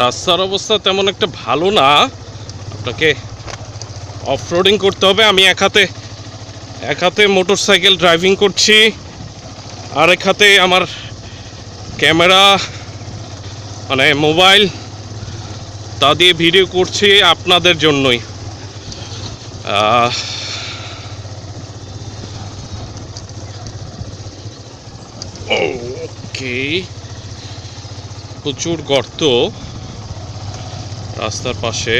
রাস্তার অবস্থা তেমন একটা ভালো না। আপনাকে অফরোডিং করতে হবে। আমি এক হাতে এক হাতে মোটর সাইকেল ড্রাইভিং করছি। আর এক হাতে আমার ক্যামেরা মানে মোবাইল তা দিয়ে ভিডিও করছি আপনাদের জন্যই। ওকে প্রচুর গর্ত। রাস্তার পাশে।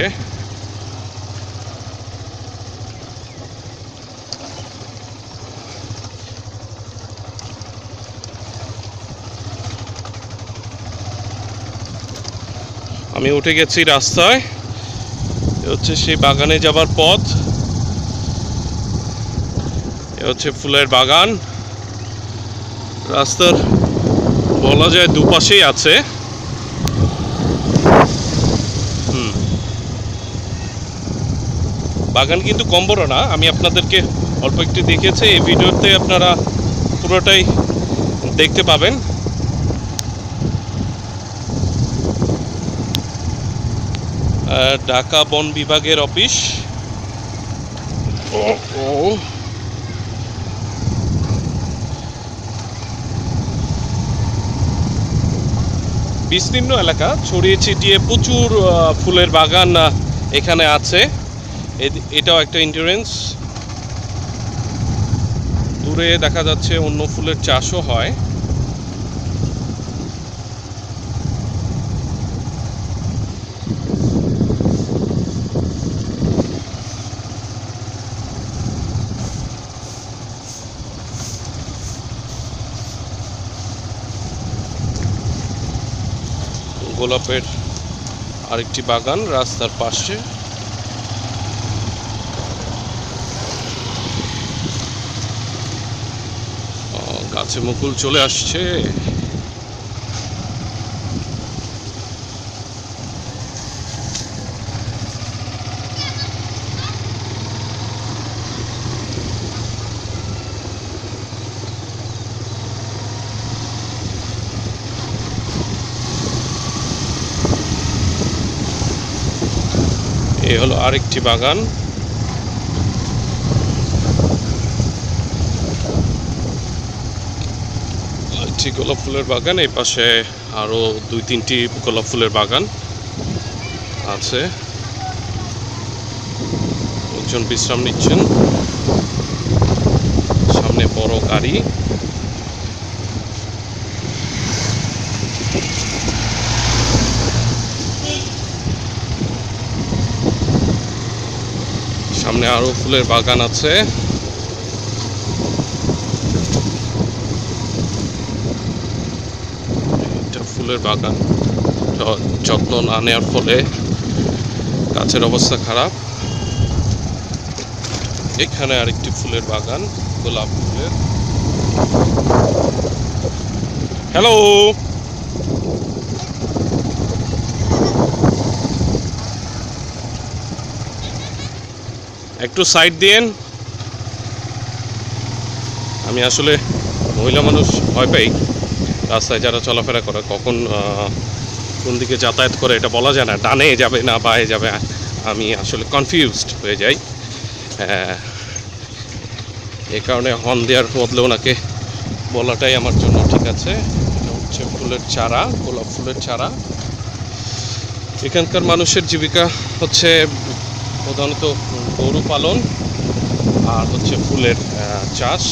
আমি উঠে গেছি রাস্তায়। এ হচ্ছে সেই বাগানে যাবার পথ। এ হচ্ছে ফুলের বাগান। রাস্তার বলা যায় দুপাশেই আছে। বাগান কিন্তু কম বড় না, আমি আপনাদেরকে অল্প একটু দেখিয়েছি, এই ভিডিওতে আপনারা পুরোটাই দেখতে পাবেন। ঢাকা বন বিভাগের অফিস। ও বিস্তীর্ণ এলাকা, ছড়িয়ে ছিটিয়ে প্রচুর ফুলের বাগান এখানে আছে। এটাও একটা ইন্স্যুরেন্স দূরে দেখা যাচ্ছে অন্য ফুলের চাষও হয়। গোলাপের আরেকটি বাগান রাস্তার পাশে ও, গাছে মুকুল চলে আসছে। এ হলো আরেকটি বাগান। একটি গোলাপ ফুলের বাগান, এই পাশে আরও দুই তিনটি গোলাপ ফুলের বাগান আছে। লোকজন বিশ্রাম নিচ্ছেন। সামনে বড় গাড়ি। সামনে আরও ফুলের বাগান আছে এটা ফুলের বাগান। যত্ন না নেওয়ার ফলে গাছের অবস্থা খারাপ। এখানে আরেকটি ফুলের বাগান, গোলাপ ফুলের। হ্যালো একটু সাইড দিয়েন। আমি আসলে মহিলা মানুষ ভয় পাই। রাস্তায় যারা চলাফেরা করে, কখন কোন দিকে যাতায়াত করে এটা বলা যায় না, ডানে যাবে না, বায়ে যাবে আমি আসলে কনফিউজড হয়ে যাই। এই কারণে হর্ন দেওয়ার বদলে ওনাকে বলাটাই আমার জন্য ঠিক আছে। এটা হচ্ছে ফুলের চারা, গোলাপ ফুলের চারা। এখানকার মানুষের জীবিকা হচ্ছে প্রধানত গরু পালন, আর হচ্ছে ফুলের চাষ,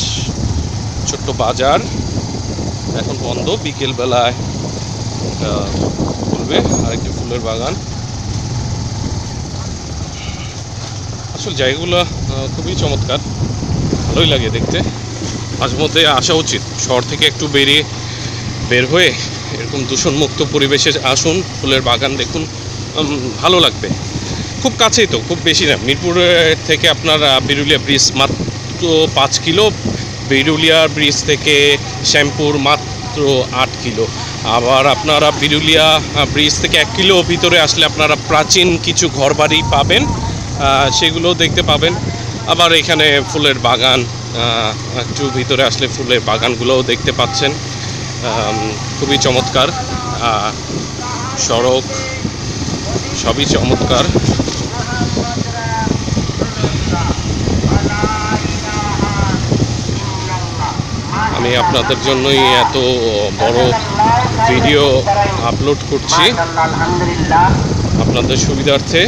ছোট্ট বাজার। এখন বন্ধ বিকেল বেলায় খুলবে, আরেকটি ফুলের বাগান। আসলে জায়গাগুলো খুবই চমৎকার, ভালোই লাগে দেখতে। মাঝে মধ্যে আসা উচিত, শহর থেকে একটু বেরিয়ে বের হয়ে এরকম দূষণমুক্ত পরিবেশে আসুন, ফুলের বাগান দেখুন ভালো লাগবে। খুব কাছেই তো, খুব বেশি না মিরপুর থেকে আপনার বিরুলিয়া ব্রিজ মাত্র পাঁচ কিলো বিরুলিয়া ব্রিজ থেকে শ্যাম্পুর মাত্র আট কিলো। আবার আপনারা বিরুলিয়া ব্রিজ থেকে এক কিলো ভিতরে আসলে আপনারা প্রাচীন কিছু ঘরবাড়ি পাবেন। সেগুলো দেখতে পাবেন। আবার এখানে ফুলের বাগান একটু ভিতরে আসলে ফুলের বাগানগুলোও দেখতে পাচ্ছেন। খুবই চমৎকার। সড়ক, সবই চমৎকার। আমি আপনাদের জন্যই এত বড় ভিডিও আপলোড করছি। আপনাদের সুবিধার্থে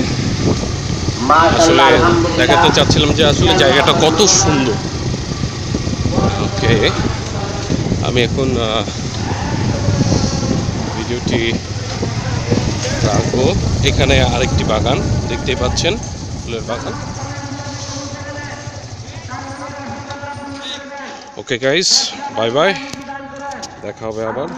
আসলে দেখাতে চাচ্ছিলাম যে আসলে জায়গাটা কত সুন্দর। ওকে, আমি এখন ভিডিওটি রাখব। এখানে আরেকটি বাগান দেখতেই পাচ্ছেন, ফুলের বাগান। ওকে গাইস বাই বাই দেখা হবে আবার